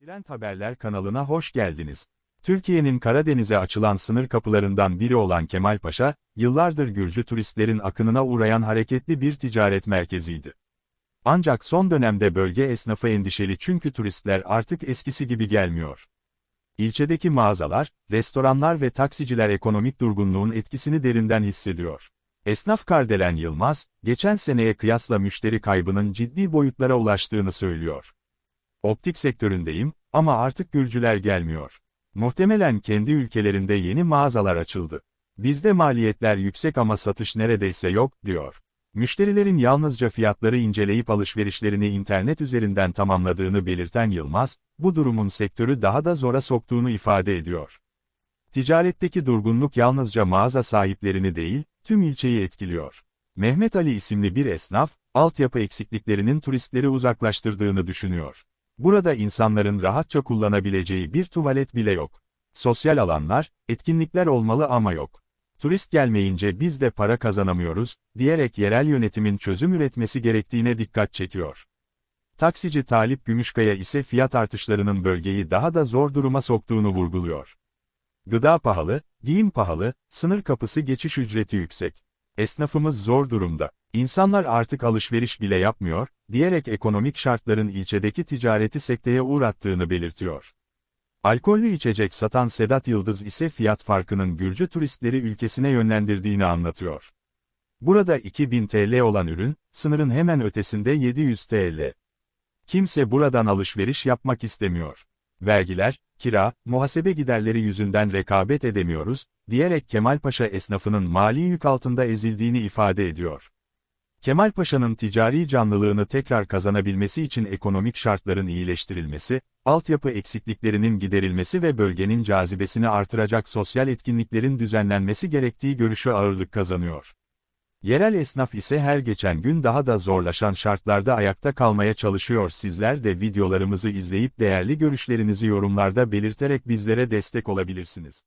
Trend Haberler kanalına hoş geldiniz. Türkiye'nin Karadeniz'e açılan sınır kapılarından biri olan Kemalpaşa, yıllardır Gürcü turistlerin akınına uğrayan hareketli bir ticaret merkeziydi. Ancak son dönemde bölge esnafı endişeli çünkü turistler artık eskisi gibi gelmiyor. İlçedeki mağazalar, restoranlar ve taksiciler ekonomik durgunluğun etkisini derinden hissediyor. Esnaf Kardelen Yılmaz, geçen seneye kıyasla müşteri kaybının ciddi boyutlara ulaştığını söylüyor. Optik sektöründeyim ama artık Gürcüler gelmiyor. Muhtemelen kendi ülkelerinde yeni mağazalar açıldı. Bizde maliyetler yüksek ama satış neredeyse yok, diyor. Müşterilerin yalnızca fiyatları inceleyip alışverişlerini internet üzerinden tamamladığını belirten Yılmaz, bu durumun sektörü daha da zora soktuğunu ifade ediyor. Ticaretteki durgunluk yalnızca mağaza sahiplerini değil, tüm ilçeyi etkiliyor. Mehmet Ali isimli bir esnaf, altyapı eksikliklerinin turistleri uzaklaştırdığını düşünüyor. Burada insanların rahatça kullanabileceği bir tuvalet bile yok. Sosyal alanlar, etkinlikler olmalı ama yok. Turist gelmeyince biz de para kazanamıyoruz, diyerek yerel yönetimin çözüm üretmesi gerektiğine dikkat çekiyor. Taksici Talip Gümüşkaya ise fiyat artışlarının bölgeyi daha da zor duruma soktuğunu vurguluyor. Gıda pahalı, giyim pahalı, sınır kapısı geçiş ücreti yüksek. Esnafımız zor durumda. İnsanlar artık alışveriş bile yapmıyor, diyerek ekonomik şartların ilçedeki ticareti sekteye uğrattığını belirtiyor. Alkollü içecek satan Sedat Yıldız ise fiyat farkının Gürcü turistleri ülkesine yönlendirdiğini anlatıyor. Burada 2000 TL olan ürün, sınırın hemen ötesinde 700 TL. Kimse buradan alışveriş yapmak istemiyor. Vergiler, kira, muhasebe giderleri yüzünden rekabet edemiyoruz, diyerek Kemalpaşa esnafının mali yük altında ezildiğini ifade ediyor. Kemalpaşa'nın ticari canlılığını tekrar kazanabilmesi için ekonomik şartların iyileştirilmesi, altyapı eksikliklerinin giderilmesi ve bölgenin cazibesini artıracak sosyal etkinliklerin düzenlenmesi gerektiği görüşü ağırlık kazanıyor. Yerel esnaf ise her geçen gün daha da zorlaşan şartlarda ayakta kalmaya çalışıyor. Sizler de videolarımızı izleyip değerli görüşlerinizi yorumlarda belirterek bizlere destek olabilirsiniz.